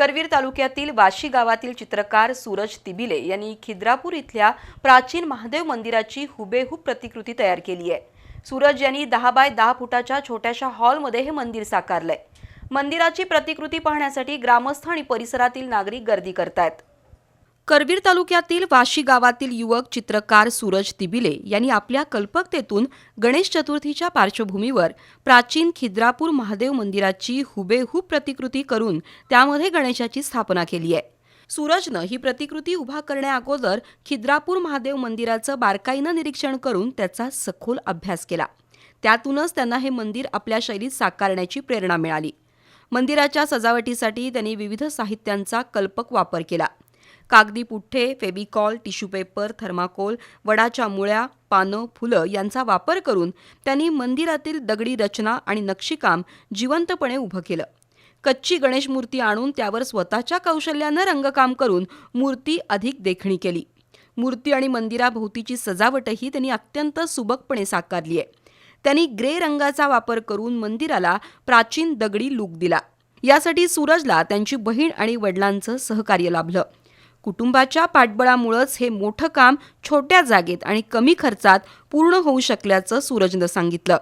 करवीर तालुक्यातील वाशी गावातील चित्रकार सूरज तिबिले यांनी खिद्रापूर इथल्या प्राचीन महादेव मंदिराची हुबेहूब प्रतिकृती तयार केली आहे. सूरज यांनी दहा बाय दहा फुटाच्या छोट्याशा हॉलमध्ये हे मंदिर साकारलंय. मंदिराची प्रतिकृती पाहण्यासाठी ग्रामस्थ आणि परिसरातील नागरिक गर्दी करतायत. करवीर तालुक्यातील वाशी गावातील युवक चित्रकार सूरज तिबिले यांनी आपल्या कल्पकतेतून गणेश चतुर्थीच्या पार्श्वभूमीवर प्राचीन खिद्रापूर महादेव मंदिराची हुबेहूब प्रतिकृती करून त्यामध्ये गणेशाची स्थापना केली आहे. सूरजनं ही प्रतिकृती उभा करण्याअगोदर खिद्रापूर महादेव मंदिराचं बारकाईनं निरीक्षण करून त्याचा सखोल अभ्यास केला. त्यातूनच त्यांना हे मंदिर आपल्या शैलीत साकारण्याची प्रेरणा मिळाली. मंदिराच्या सजावटीसाठी त्यांनी विविध साहित्यांचा कल्पक वापर केला. कागदी पुठ्ठे फेबिकॉल टिश्यू पेपर थर्माकोल वडाच्या मुळ्या पानं फुलं यांचा वापर करून त्यांनी मंदिरातील दगडी रचना आणि नक्षीकाम जिवंतपणे उभं केलं. कच्ची गणेश मूर्ती आणून त्यावर स्वतःच्या कौशल्यानं रंगकाम करून मूर्ती अधिक देखणी केली. मूर्ती आणि मंदिराभोवतीची सजावटही त्यांनी अत्यंत सुबकपणे साकारली आहे. त्यांनी ग्रे रंगाचा वापर करून मंदिराला प्राचीन दगडी लूक दिला. यासाठी सूरजला त्यांची बहीण आणि वडिलांचं सहकार्य लाभलं. कुटुंबाच्या पाठबळामुळंच हे मोठं काम छोट्या जागेत आणि कमी खर्चात पूर्ण होऊ शकल्याचं सूरजनं सांगितलं.